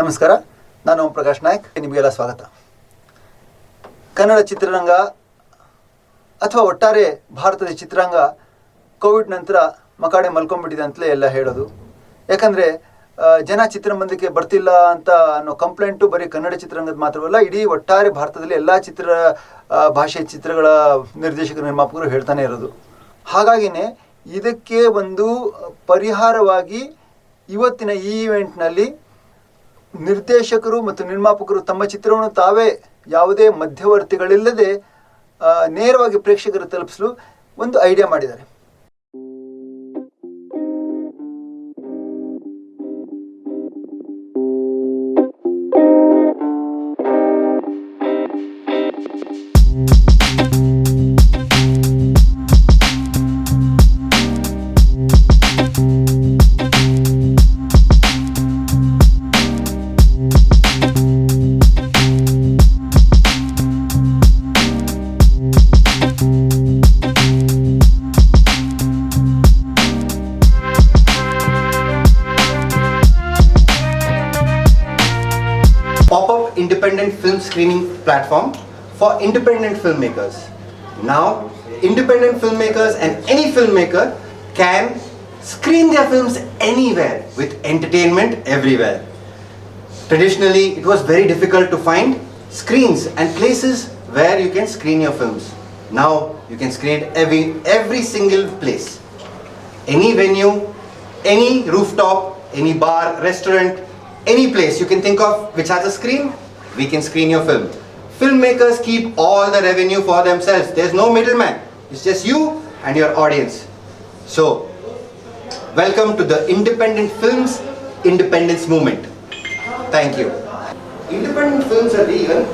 ನಮಸ್ಕಾರ, ನಾನು ಓಂ ಪ್ರಕಾಶ್ ನಾಯಕ್, ನಿಮಗೆಲ್ಲ ಸ್ವಾಗತ. ಕನ್ನಡ ಚಿತ್ರರಂಗ ಅಥವಾ ಒಟ್ಟಾರೆ ಭಾರತದ ಚಿತ್ರರಂಗ ಕೋವಿಡ್ ನಂತರ ಮಕಾಡೆ ಮಲ್ಕೊಂಡ್ಬಿಟ್ಟಿದೆ ಅಂತಲೇ ಎಲ್ಲ ಹೇಳೋದು. ಯಾಕಂದರೆ ಜನ ಚಿತ್ರಮಂದಕ್ಕೆ ಬರ್ತಿಲ್ಲ ಅಂತ ಅನ್ನೋ ಕಂಪ್ಲೇಂಟು ಬರೀ ಕನ್ನಡ ಚಿತ್ರರಂಗದ ಮಾತ್ರವಲ್ಲ, ಇಡೀ ಒಟ್ಟಾರೆ ಭಾರತದಲ್ಲಿ ಎಲ್ಲ ಚಿತ್ರ ಭಾಷೆ ಚಿತ್ರಗಳ ನಿರ್ದೇಶಕರು, ನಿರ್ಮಾಪಕರು ಹೇಳ್ತಾನೆ ಇರೋದು. ಹಾಗಾಗಿನೇ ಇದಕ್ಕೆ ಒಂದು ಪರಿಹಾರವಾಗಿ ಇವತ್ತಿನ ಈ ಇವೆಂಟ್ನಲ್ಲಿ ನಿರ್ದೇಶಕರು ಮತ್ತು ನಿರ್ಮಾಪಕರು ತಮ್ಮ ಚಿತ್ರವನ್ನು ತಾವೇ ಯಾವುದೇ ಮಧ್ಯವರ್ತಿಗಳಿಲ್ಲದೆ ನೇರವಾಗಿ ಪ್ರೇಕ್ಷಕರು ತಲುಪಿಸಲು ಒಂದು ಐಡಿಯಾ ಮಾಡಿದ್ದಾರೆ. Independent film screening platform for independent filmmakers. Now, independent filmmakers and any filmmaker can screen their films anywhere with entertainment everywhere. Traditionally, it was very difficult to find screens and places where you can screen your films. Now, you can screen every every single place any venue, any rooftop, any bar, restaurant, any place you can think of which has a screen, we can screen your film. Filmmakers keep all the revenue for themselves. There's no middleman. It's just you and your audience. So, welcome to the Independent Films Independence Movement. Thank you. Independent films are even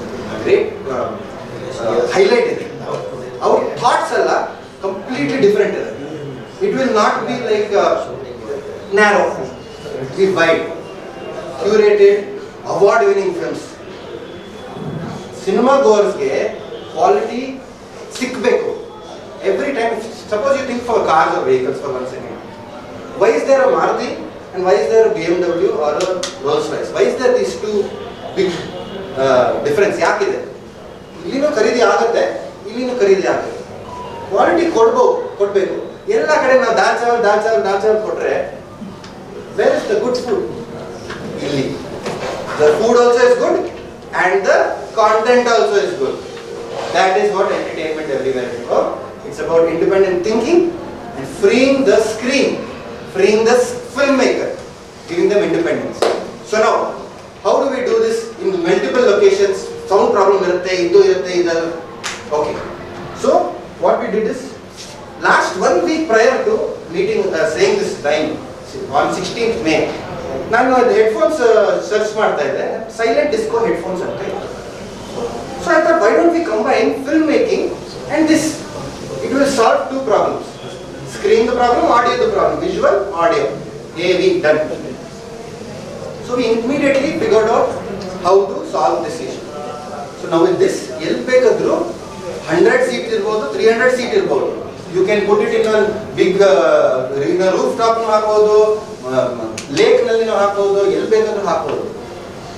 great uh, highlighted. Our thoughts are completely different. It will not be like uh, narrow, it will be wide, curated, award winning films. Cinema ಗೋರ್ಸ್ಗೆ quality ಸಿಕ್ಕಬೇಕು every time suppose you think for cars or vehicles for one second why is there Maruti and why is there B M W or Rolls Royce why is there this too big difference ಯಾಕಿದೆ? ಇಲ್ಲಿನೂ ಖರೀದಿ ಆಗುತ್ತೆ, ಇಲ್ಲಿನೂ ಖರೀದಿ ಆಗುತ್ತೆ. Quality ಕೊಡ್ಬೋ, ಕೊಡಬೇಕು. ಎಲ್ಲ ಕಡೆ ನಾವು ದಾಲ್ ಚಾವಲ್, ದಾಲ್ ಕೊಟ್ರೆ where is the good food ಇಲ್ಲಿ. The food also is good and the content also is good. that is what entertainment everywhere is about. It's about independent thinking and freeing the screen, freeing the filmmaker, giving them independence. So now, how do we do this in multiple locations? Sound problem irutte, idu irutte. Okay. So what we did is, last one week prior to meeting, uh, saying this time, on 16th May, ನಾನು headphones search ಮಾಡ್ತಾ ಇದ್ದೆ silent disco headphones ಅಂತ ಇತ್ತು So I thought, why don't we combine filmmaking and this? It will solve two problems. Screen the problem, audio the problem. Visual, audio. AV done. So we immediately figured out how to solve this issue. So now with this, ಎಲ್ಲಿ ಬೇಕಾದ್ರೂ hundred seat ಇರ್ಬೋದು three hundred seat ಇರ್ಬೋದು you can put it in one big in roof top ಹಾಕ್ಬೋದು ಲೇಕ್ನಲ್ಲಿನೂ ಹಾಕ್ಬೋದು ಎಲ್ಲಿ ಬೇಕಾದ್ರೂ ಹಾಕ್ಬೋದು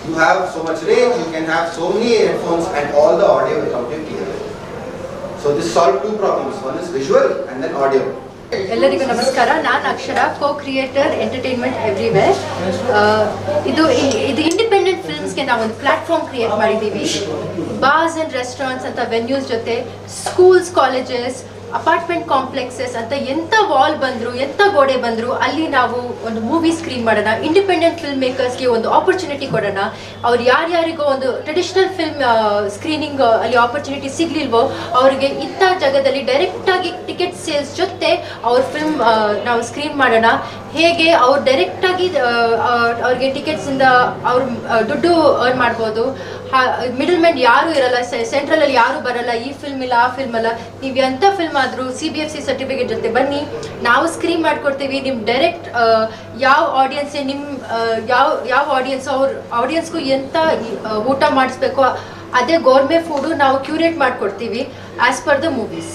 you have so much range, you can have so many headphones and all the audio will come to you clearly. So this solved two problems. One is visual and then audio. ಎಲ್ಲರಿಗೂ ನಮಸ್ಕಾರ ನಾನು Akshara co creator entertainment everywhere ಇದು ಇದು independent ಫಿಲ್ಮ್ಸ್ಗೆ ನಾವು ಒಂದು platform create ಮಾಡಿದ್ದೀವಿ bars and restaurants ಅಂತ ವೆನ್ಯೂಸ್ ಜೊತೆ ಸ್ಕೂಲ್ಸ್ ಕಾಲೇಜಸ್ ಅಪಾರ್ಟ್ಮೆಂಟ್ ಕಾಂಪ್ಲೆಕ್ಸಸ್ ಅಂತ ಎಂಥ ವಾಲ್ ಬಂದ್ರು ಎಂಥ ಗೋಡೆ ಬಂದ್ರು, ಅಲ್ಲಿ ನಾವು ಒಂದು ಮೂವಿ ಸ್ಕ್ರೀನ್ ಮಾಡೋಣ ಇಂಡಿಪೆಂಡೆಂಟ್ ಫಿಲ್ಮ್ ಮೇಕರ್ಸ್ಗೆ ಒಂದು ಆಪರ್ಚುನಿಟಿ ಕೊಡೋಣ. ಅವ್ರು ಯಾರ್ಯಾರಿಗೋ ಒಂದು ಟ್ರೆಡಿಷನಲ್ ಫಿಲ್ಮ್ ಸ್ಕ್ರೀನಿಂಗ್ ಅಲ್ಲಿ ಆಪರ್ಚುನಿಟಿ ಸಿಗ್ಲಿಲ್ವೋ, ಅವರಿಗೆ ಇಂಥ ಜಾಗದಲ್ಲಿ ಡೈರೆಕ್ಟ್ ಆಗಿ ಟಿಕೆಟ್ ಸೇಲ್ಸ್ ಜೊತೆ ಅವ್ರ ಫಿಲ್ಮ್ ನಾವು ಸ್ಕ್ರೀನ್ ಮಾಡೋಣ. ಹೇಗೆ ಅವ್ರು ಡೈರೆಕ್ಟ್ ಆಗಿ ಆ, ಆ, ಅವ್ರಿಗೆ ಟಿಕೆಟ್ಸ್ ಇಂದ ಅವ್ರ ದುಡ್ಡು ಅರ್ನ್ ಮಾಡ್ಬೋದು. ಮಿಡಲ್ ಮ್ಯಾನ್ ಯಾರು ಇರಲ್ಲ ಸೆಂಟ್ರಲ್ ಅಲ್ಲಿ ಯಾರು ಬರಲ್ಲ ಈ ಫಿಲ್ಮ್ ಇಲ್ಲ ಆ ಫಿಲ್ಮ್ ಅಲ್ಲ. ನೀವು ಎಂತ ಫಿಲ್ಮ್ ಆದ್ರೂ C B F C certificate ಜೊತೆ ಬನ್ನಿ. ನಾವು ಸ್ಕ್ರೀನ್ ಮಾಡ್ಕೊಡ್ತೀವಿ. ನಿಮ್ ಡೈರೆಕ್ಟ್ ಯಾವ ಆಡಿಯನ್ಸ್ ನಿಮ್ ಯಾವ ಯಾವ ಆಡಿಯನ್ಸ್ ಅವ್ರ ಆಡಿಯನ್ಸ್ಗೂ ಎಂತ ಊಟ ಮಾಡಿಸ್ಬೇಕೋ ಅದೇ ಗೋರ್ಮೆ ಫುಡ್ ನಾವು ಕ್ಯೂರೇಟ್ ಮಾಡ್ಕೊಡ್ತೀವಿ ಆಸ್ ಪರ್ ದ ಮೂವೀಸ್.